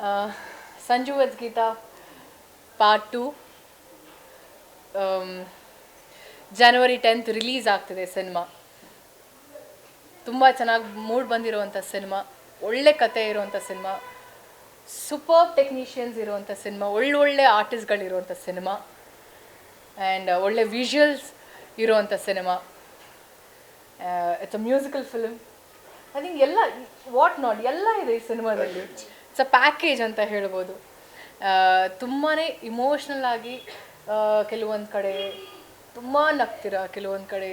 ವತ್ Geetha part two January tenth release ಆಗ್ತಿದೆ cinema ತುಂಬ ಚೆನ್ನಾಗಿ ಮೂಡ್ ಬಂದಿರುವಂಥ ಸಿನಿಮಾ ಒಳ್ಳೆ ಕತೆ ಇರುವಂಥ ಸಿನಿಮಾ ಸೂಪರ್ ಟೆಕ್ನಿಷಿಯನ್ಸ್ ಇರುವಂಥ ಸಿನಿಮಾ ಒಳ್ಳೊಳ್ಳೆ ಆರ್ಟಿಸ್ಟ್ಗಳಿರುವಂಥ ಸಿನಿಮಾ ಆ್ಯಂಡ್ ಒಳ್ಳೆ ವಿಷುವಲ್ಸ್ ಇರುವಂಥ cinema it's a musical film I think ಎಲ್ಲ ವಾಟ್ ನಾಟ್ ಎಲ್ಲ ಇದೆ ಈ ಸಿನಿಮಾದಲ್ಲಿ ಇಟ್ಸ್ ಅ ಪ್ಯಾಕೇಜ್ ಅಂತ ಹೇಳ್ಬೋದು. ತುಂಬಾ ಇಮೋಷ್ನಲ್ ಆಗಿ ಕೆಲವೊಂದು ಕಡೆ ತುಂಬ ನಗ್ತೀರ, ಕೆಲವೊಂದು ಕಡೆ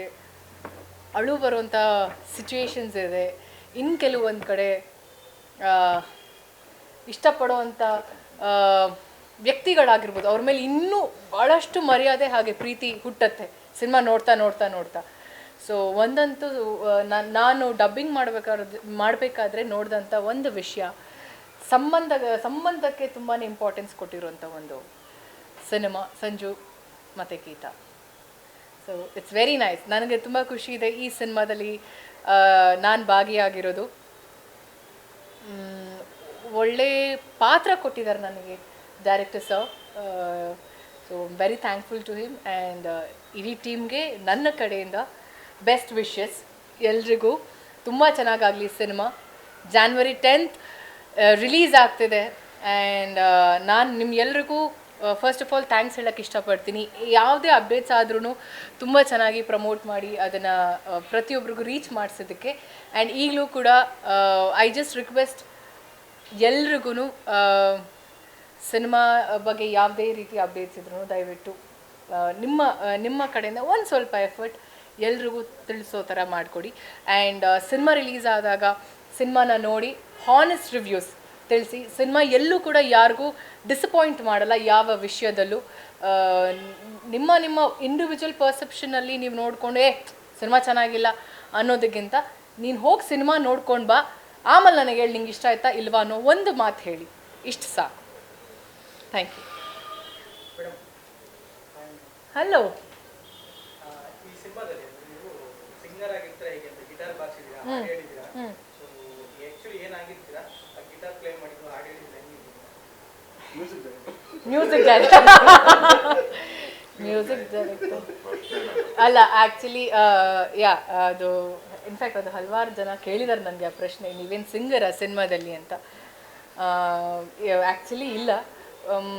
ಅಳು ಬರುವಂಥ ಸಿಚುವೇಶನ್ಸ್ ಇದೆ. ಇನ್ನು ಕೆಲವೊಂದು ಕಡೆ ಇಷ್ಟಪಡುವಂಥ ವ್ಯಕ್ತಿಗಳಾಗಿರ್ಬೋದು, ಅವ್ರ ಮೇಲೆ ಇನ್ನೂ ಭಾಳಷ್ಟು ಮರ್ಯಾದೆ ಹಾಗೆ ಪ್ರೀತಿ ಹುಟ್ಟತ್ತೆ. ಸಿನಿಮಾ ನೋಡ್ತಾ ನೋಡ್ತಾ ನೋಡ್ತಾ. ಸೊ ಒಂದಂತೂ ನಾನು ಡಬ್ಬಿಂಗ್ ಮಾಡಬೇಕಾದ್ರೆ ಮಾಡಬೇಕಾದ್ರೆ ನೋಡಿದಂಥ ಒಂದು ವಿಷಯ. ಸಂಬಂಧ, ಸಂಬಂಧಕ್ಕೆ ತುಂಬಾ ಇಂಪಾರ್ಟೆನ್ಸ್ ಕೊಟ್ಟಿರುವಂಥ ಒಂದು ಸಿನಿಮಾ ಸಂಜು ಮತ್ತು Geetha. So it's very nice ನನಗೆ ತುಂಬ ಖುಷಿ ಇದೆ ಈ ಸಿನಿಮಾದಲ್ಲಿ ನಾನು ಭಾಗಿಯಾಗಿರೋದು. ಒಳ್ಳೆ ಪಾತ್ರ ಕೊಟ್ಟಿದ್ದಾರೆ ನನಗೆ director sir so very thankful to him and ಇಡೀ ಟೀಮ್ಗೆ ನನ್ನ ಕಡೆಯಿಂದ ಬೆಸ್ಟ್ ವಿಶಸ್ ಎಲ್ರಿಗೂ. ತುಂಬ ಚೆನ್ನಾಗಾಗಲಿ ಸಿನಿಮಾ ಜಾನ್ವರಿ ಟೆಂತ್ ರಿಲೀಸ್ ಆಗ್ತಿದೆ. ಆ್ಯಂಡ್ ನಾನು ನಿಮ್ಗೆಲ್ರಿಗೂ ಫಸ್ಟ್ ಆಫ್ ಆಲ್ ಥ್ಯಾಂಕ್ಸ್ ಹೇಳಕ್ಕೆ ಇಷ್ಟಪಡ್ತೀನಿ. ಯಾವುದೇ ಅಪ್ಡೇಟ್ಸ್ ಆದ್ರೂ ತುಂಬ ಚೆನ್ನಾಗಿ ಪ್ರಮೋಟ್ ಮಾಡಿ ಅದನ್ನು ಪ್ರತಿಯೊಬ್ಬರಿಗೂ ರೀಚ್ ಮಾಡಿಸೋದಕ್ಕೆ. ಆ್ಯಂಡ್ ಈಗಲೂ ಕೂಡ ಐ ಜಸ್ಟ್ ರಿಕ್ವೆಸ್ಟ್ ಎಲ್ರಿಗೂ ಸಿನಿಮಾ ಬಗ್ಗೆ ಯಾವುದೇ ರೀತಿ ಅಪ್ಡೇಟ್ಸ್ ಇದ್ರೂ ದಯವಿಟ್ಟು ನಿಮ್ಮ ನಿಮ್ಮ ಕಡೆಯಿಂದ ಒಂದು ಸ್ವಲ್ಪ ಎಫರ್ಟ್ ಎಲ್ರಿಗೂ ತಿಳಿಸೋ ಥರ ಮಾಡಿಕೊಡಿ. ಆ್ಯಂಡ್ ಸಿನಿಮಾ ರಿಲೀಸ್ ಆದಾಗ ಸಿನಿಮಾನ ನೋಡಿ ಹಾನೆಸ್ಟ್ ರಿವ್ಯೂಸ್ ತಿಳಿಸಿ. ಸಿನಿಮಾ ಎಲ್ಲೂ ಕೂಡ ಯಾರಿಗೂ ಡಿಸಪಾಯಿಂಟ್ ಮಾಡಲ್ಲ ಯಾವ ವಿಷಯದಲ್ಲೂ. ನಿಮ್ಮ ನಿಮ್ಮ ಇಂಡಿವಿಜುವಲ್ ಪರ್ಸೆಪ್ಷನಲ್ಲಿ ನೀವು ನೋಡಿಕೊಂಡು ಏ ಸಿನಿಮಾ ಚೆನ್ನಾಗಿಲ್ಲ ಅನ್ನೋದಕ್ಕಿಂತ ನೀನು ಹೋಗಿ ಸಿನಿಮಾ ನೋಡ್ಕೊಂಡು ಬಾ. ಆಮೇಲೆ ನನಗೆ ಹೇಳಿ ನಿಂಗೆ ಇಷ್ಟ ಆಯ್ತಾ ಇಲ್ವಾ ಅನ್ನೋ ಒಂದು ಮಾತು ಹೇಳಿ. ಇಷ್ಟು ಸಾಕು. ಥ್ಯಾಂಕ್ ಯು ಹಲೋ ಹ್ಞೂ ಈ ಸಿನಿಮಾದಲ್ಲಿ ನೀವು ಸಿಂಗರ್ ಆಗಿರ್ತೀರಾ ಹೇಗೆ ಅಂತ ಗಿಟಾರ್ ಬಾರಿಸಿದ್ದೀರಾ ಹಾಡು ಹೇಳಿದ್ದೀರಾ ಹ್ಮ್. ಸೊ ಆಕ್ಚುಲಿ ಏನಾಗಿರ್ತೀರಾ ಆ ಗಿಟಾರ್ ಪ್ಲೇ ಮಾಡಿದ್ರು ಹಾಡು ಹೇಳಿದ್ರೆ ಹೆಂಗಿದ್ದೀರಾ ಮ್ಯೂಸಿಕ್ ಡೈರೆಕ್ಟರ್ ಮ್ಯೂಸಿಕ್ ಡೈರೆಕ್ಟರ್ ಅಲ್ಲ ಆ್ಯಕ್ಚುಲಿ ಯಾ ಅದು ಇನ್ಫ್ಯಾಕ್ಟ್ ಅದು ಹಲವಾರು ಜನ ಕೇಳಿದ್ದಾರೆ ನನಗೆ ಆ ಪ್ರಶ್ನೆ ನೀವೇನು ಸಿಂಗರ ಸಿನಿಮಾದಲ್ಲಿ ಅಂತ. ಆ್ಯಕ್ಚುಲಿ ಇಲ್ಲ. ಆಮ್,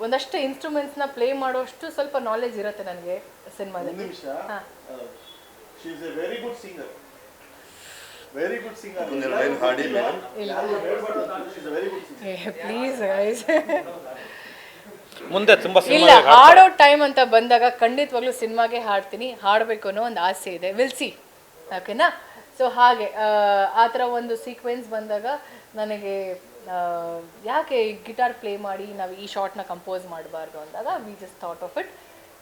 ಒಂದಷ್ಟು ಇನ್ಸ್ಟ್ರೂಮೆಂಟ್ಸ್ನ ಪ್ಲೇ ಮಾಡೋಷ್ಟು ಸ್ವಲ್ಪ ನಾಲೆಜ್ ಇರುತ್ತೆ ನನಗೆ ಸಿನಿಮಾದಲ್ಲಿ. ಹಾ. Very good singer line very good please guys ಮುಂದೆ ತುಂಬಾ ಇಲ್ಲ ಸಿನಿಮಾ ಹಾಡೋ ಟೈಮ್ ಅಂತ ಬಂದಾಗ ಖಂಡಿತವಾಗ್ಲೂ ಸಿನಿಮಾಗೆ ಹಾಡ್ತೀನಿ. ಹಾಡಬೇಕು ಅನ್ನೋ ಒಂದು ಆಸೆ ಇದೆ. ವಿಲ್ ಸಿ ಓಕೆನಾ ಸೊ ಹಾಗೆ ಆ, ಆ ಥರ ಒಂದು ಸೀಕ್ವೆನ್ಸ್ ಬಂದಾಗ ನನಗೆ ಯಾಕೆ ಗಿಟಾರ್ ಪ್ಲೇ ಮಾಡಿ ನಾವು ಈ ಶಾರ್ಟ್ನ ಕಂಪೋಸ್ ಮಾಡಬಾರ್ದು ಅಂದಾಗ we just thought of it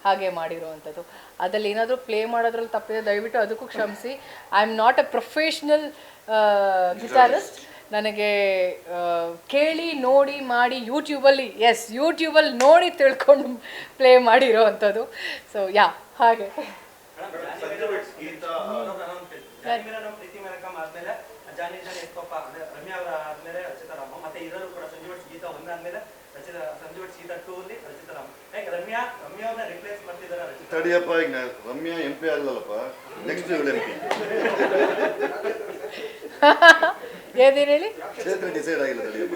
ಹಾಗೆ ಮಾಡಿರುವಂಥದ್ದು. ಅದರಲ್ಲಿ ಏನಾದರೂ ಪ್ಲೇ ಮಾಡೋದ್ರಲ್ಲಿ ತಪ್ಪಿದೆ ದಯವಿಟ್ಟು ಅದಕ್ಕೂ ಕ್ಷಮಿಸಿ. I am not a professional guitarist ನನಗೆ ಕೇಳಿ ನೋಡಿ ಮಾಡಿ ಯೂಟ್ಯೂಬಲ್ಲಿ ಎಸ್ ಯೂಟ್ಯೂಬಲ್ಲಿ ನೋಡಿ ತಿಳ್ಕೊಂಡು ಪ್ಲೇ ಮಾಡಿರೋ ಅಂಥದ್ದು ಸೊ ಯಾ ಹಾಗೆ ಜಾನಿ ಮತ್ತೆ ಕೂಡ ಸಂಜೀವಟ್ ಗೀತಾ ಒಂದಾದ್ಮೇಲೆ ರಚಿತ ಸಂಜೀವಟ್ ಗೀತಾ ಟೂ ಅಲ್ಲಿ ರಚಿತ ರಾಮ್. ಹೇಗೆ ರಮ್ಯಾ ರಮ್ಯಾ ಅವ್ರನ್ನ ರಿಪ್ಲೇಸ್ ಮಾಡ್ತಿದ್ದಾರೆ ರಚಿತಾ? ತಡಿಯಪ್ಪ ಈಗ ನಾ- ರಮ್ಯಾ ಎಂ ಪಿ ಆಗ್ಲಲ್ಲಪ್ಪ. ನೆಕ್ಸ್ಟ್ ಇವಳು ಎಂ ಪಿ ಏನೇನು ಹೇಳಿ? ಕ್ಷೇತ್ರ ಡಿಸೈಡ್ ಆಗಿಲ್ಲ ತಡಿಯಪ್ಪ.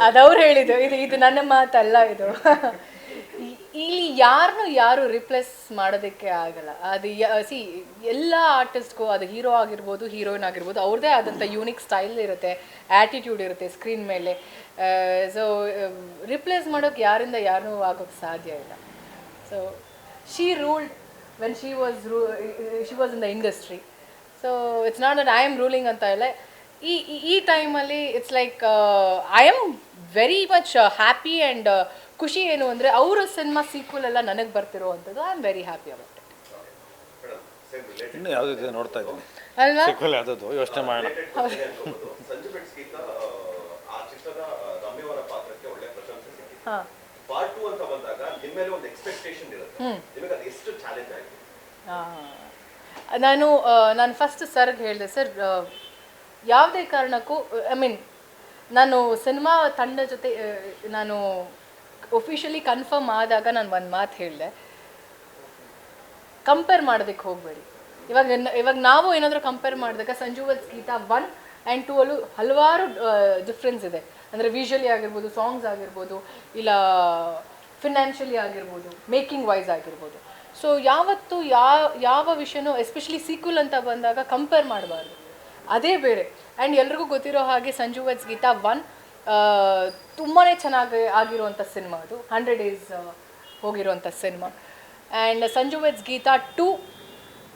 ಅದವ್ರು ಹೇಳಿದ್ದು. ಇದು ಇದು ನನ್ನ ಮಾತಲ್ಲ ಇದು. ಇಲ್ಲಿ ಯಾರನ್ನು ಯಾರು ರಿಪ್ಲೇಸ್ ಮಾಡೋದಕ್ಕೆ ಆಗಲ್ಲ. ಅದು ಸಿ ಎಲ್ಲ ಆರ್ಟಿಸ್ಟ್ಗೂ ಅದು ಹೀರೋ ಆಗಿರ್ಬೋದು ಹೀರೋಯಿನ್ ಆಗಿರ್ಬೋದು, ಅವ್ರದ್ದೇ ಆದಂಥ ಯೂನಿಕ್ ಸ್ಟೈಲ್ ಇರುತ್ತೆ ಆ್ಯಟಿಟ್ಯೂಡ್ ಇರುತ್ತೆ ಸ್ಕ್ರೀನ್ ಮೇಲೆ. ಸೊ ರಿಪ್ಲೇಸ್ ಮಾಡೋಕ್ಕೆ ಯಾರಿಂದ ಯಾರನ್ನೂ ಆಗೋಕ್ಕೆ ಸಾಧ್ಯ ಇಲ್ಲ. So she ruled when she was ರೂ she was in the industry so it's not that I am ruling ಅಂತ ಇಲ್ಲ. ಈ- ಈ ಟೈಮಲ್ಲಿ it's like I am very much happy and ಖುಷಿ ಏನು ಅಂದರೆ ಅವರ ಸಿನಿಮಾ ಸೀಕ್ವಲ್ ಎಲ್ಲ ನನಗೆ ಬರ್ತಿರೋವಂಥದ್ದು. I am very happy about it ಇನ್ನು ಯಾವ್ದಿದೆ ನೋಡ್ತಾ ಇದ್ದೀನಿ. ಅಲ್ವಾ? ಸೀಕ್ವಲ್ ಯೋಚನೆ ಮಾಡೋಣ. ಹಾಂ. ಪಾರ್ಟ್ ಟು ಅಂತ ಬಂದಾಗ ನಿಮ್ಮ ಮೇಲೆ ಒಂದು ಎಕ್ಸ್ಪೆಕ್ಟೇಷನ್ ಇರುತ್ತೆ ನಿಮಗೆ ಅದು ಎಷ್ಟು ಚಾಲೆಂಜ್ ಆಗಿದೆ ಆ, ನಾನು ನಾನು ಫಸ್ಟ್ ಸರ್ಗೆ ಹೇಳಿದೆ ಸರ್ ಯಾವುದೇ ಕಾರಣಕ್ಕೂ ಐ ಮೀನ್ ನಾನು ಸಿನಿಮಾ ತಂಡ ಜೊತೆ ನಾನು ಒಫಿಷಿಯಲಿ ಕನ್ಫರ್ಮ್ ಆದಾಗ ನಾನು ಒಂದು ಮಾತು ಹೇಳಿದೆ. ಕಂಪೇರ್ ಮಾಡೋದಕ್ಕೆ ಹೋಗಬೇಡಿ. ಇವಾಗ ಇವಾಗ ನಾವು ಏನಾದರೂ ಕಂಪೇರ್ ಮಾಡಿದಾಗ Sanju versus Geetha one and two ಅಲ್ಲೂ ಹಲವಾರು ಡಿಫ್ರೆನ್ಸ್ ಇದೆ. ಅಂದರೆ ವಿಜುವಲಿ ಆಗಿರ್ಬೋದು ಸಾಂಗ್ಸ್ ಆಗಿರ್ಬೋದು, ಇಲ್ಲ ಫಿನಾನ್ಷಿಯಲಿ ಆಗಿರ್ಬೋದು ಮೇಕಿಂಗ್ ವೈಸ್ ಆಗಿರ್ಬೋದು. ಸೊ ಯಾವತ್ತು ಯಾವ ಯಾವ ವಿಷಯನೂ ಎಸ್ಪೆಷಲಿ ಸೀಕ್ವಲ್ ಅಂತ ಬಂದಾಗ ಕಂಪೇರ್ ಮಾಡಬಾರ್ದು. ಅದೇ ಬೇರೆ. ಆ್ಯಂಡ್ ಎಲ್ರಿಗೂ ಗೊತ್ತಿರೋ ಹಾಗೆ ಸಂಜು ವತ್ಸ್ ಗೀತಾ ಒನ್ ತುಂಬಾ ಚೆನ್ನಾಗಿ ಆಗಿರುವಂಥ ಸಿನಿಮಾ ಅದು. Hundred days ಹೋಗಿರುವಂಥ cinema. And Sanju versus Geetha two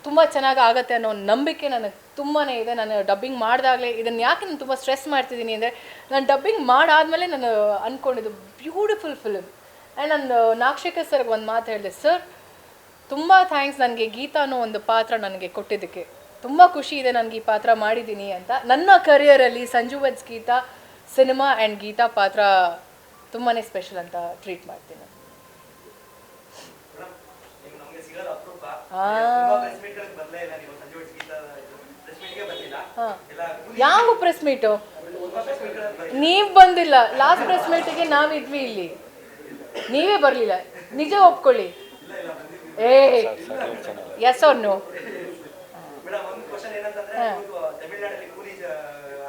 ತುಂಬ ಚೆನ್ನಾಗಿ ಆಗುತ್ತೆ ಅನ್ನೋ ಒಂದು ನಂಬಿಕೆ ನನಗೆ ತುಂಬಾ ಇದೆ. ನಾನು ಡಬ್ಬಿಂಗ್ ಮಾಡಿದಾಗಲೇ ಇದನ್ನು ಯಾಕೆ ನಾನು ತುಂಬ ಸ್ಟ್ರೆಸ್ ಮಾಡ್ತಿದ್ದೀನಿ ಅಂದರೆ, ನಾನು ಡಬ್ಬಿಂಗ್ ಮಾಡಾದಮೇಲೆ ನಾನು ಅಂದ್ಕೊಂಡಿದ್ದು ಬ್ಯೂಟಿಫುಲ್ ಫಿಲಮ್ ಆ್ಯಂಡ್ ನಾನು ನಾಗಶೇಖರ್ ಸರ್ಗೆ ಒಂದು ಮಾತು ಹೇಳಿದೆ ಸರ್ ತುಂಬ ಥ್ಯಾಂಕ್ಸ್ ನನಗೆ ಗೀತಾ ಅನ್ನೋ ಒಂದು ಪಾತ್ರ ನನಗೆ ಕೊಟ್ಟಿದ್ದಕ್ಕೆ. ತುಂಬ ಖುಷಿ ಇದೆ ನನಗೆ ಈ ಪಾತ್ರ ಮಾಡಿದ್ದೀನಿ ಅಂತ. ನನ್ನ ಕರಿಯರಲ್ಲಿ Sanju versus Geetha cinema and Geetha ಪಾತ್ರ ತುಂಬಾ ಸ್ಪೆಷಲ್ ಅಂತ ಟ್ರೀಟ್ ಮಾಡ್ತೀನಿ. ಹಾಂ. ಯಾವ ಪ್ರೆಸ್ ಮೀಟು ನೀವು ಬಂದಿಲ್ಲ. ಲಾಸ್ಟ್ ಪ್ರೆಸ್ ಮೀಟಿಗೆ ನಾವಿದ್ವಿ ಇಲ್ಲಿ. ನೀವೇ ಬರಲಿಲ್ಲ. ನಿಜ ಒಪ್ಕೊಳ್ಳಿ. ಏ ಎಸ್ ಅವ್ರು ನೋ ಮೇಡಮ್ ಒಂದು ಕ್ವಶನ್ ಏನಂತಂದ್ರೆ ನೀವು ತಮಿಳ್ನಾಡಲ್ಲಿ ಕೂಲಿ ಜ-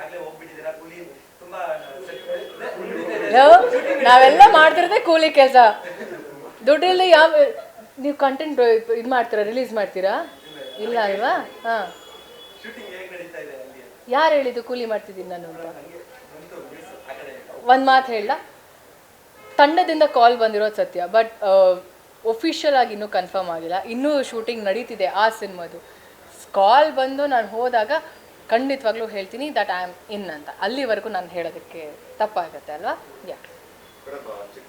ಆಗ್ಲೇ ಹೋಗ್ಬಿಟ್ಟಿದ್ದೀರಾ ಕೂಲಿ ತುಂಬಾ ನಾವೆಲ್ಲ ಮಾಡ್ತಿರೋದೇ ಕೂಲಿ ಕೆಲಸ. ದುಡ್ಡಿಲ್ಲ ಯಾವ ನೀವು ಕಂಟೆಂಟ್ ಇದು ಮಾಡ್ತೀರಾ ರಿಲೀಸ್ ಮಾಡ್ತೀರಾ? ಇಲ್ಲ ಅಲ್ವಾ? ಹಾಂ. ಯಾರು ಹೇಳಿದ್ದು ಕೂಲಿ ಮಾಡ್ತಿದ್ದೀನಿ ನಾನು ಅಂತ? ಒಂದು ಮಾತು ಹೇಳ ತಂಡದಿಂದ ಕಾಲ್ ಬಂದಿರೋದು ಸತ್ಯ ಬಟ್ ಒಫಿಷಿಯಲ್ ಆಗಿ ಇನ್ನೂ ಕನ್ಫರ್ಮ್ ಆಗಿಲ್ಲ. ಇನ್ನೂ ಶೂಟಿಂಗ್ ನಡೀತಿದೆ ಆ ಸಿನಿಮಾದು ಕಾಲ್ ಬಂದು ನಾನು ಹೋದಾಗ ಖಂಡಿತವಾಗ್ಲೂ ಹೇಳ್ತೀನಿ ದಟ್ ಐ ಆಮ್ ಇನ್ ಅಂತ. ಅಲ್ಲಿವರೆಗೂ ನಾನು ಹೇಳೋದಕ್ಕೆ ತಪ್ಪಾಗತ್ತೆ ಅಲ್ವಾ? ಯಾ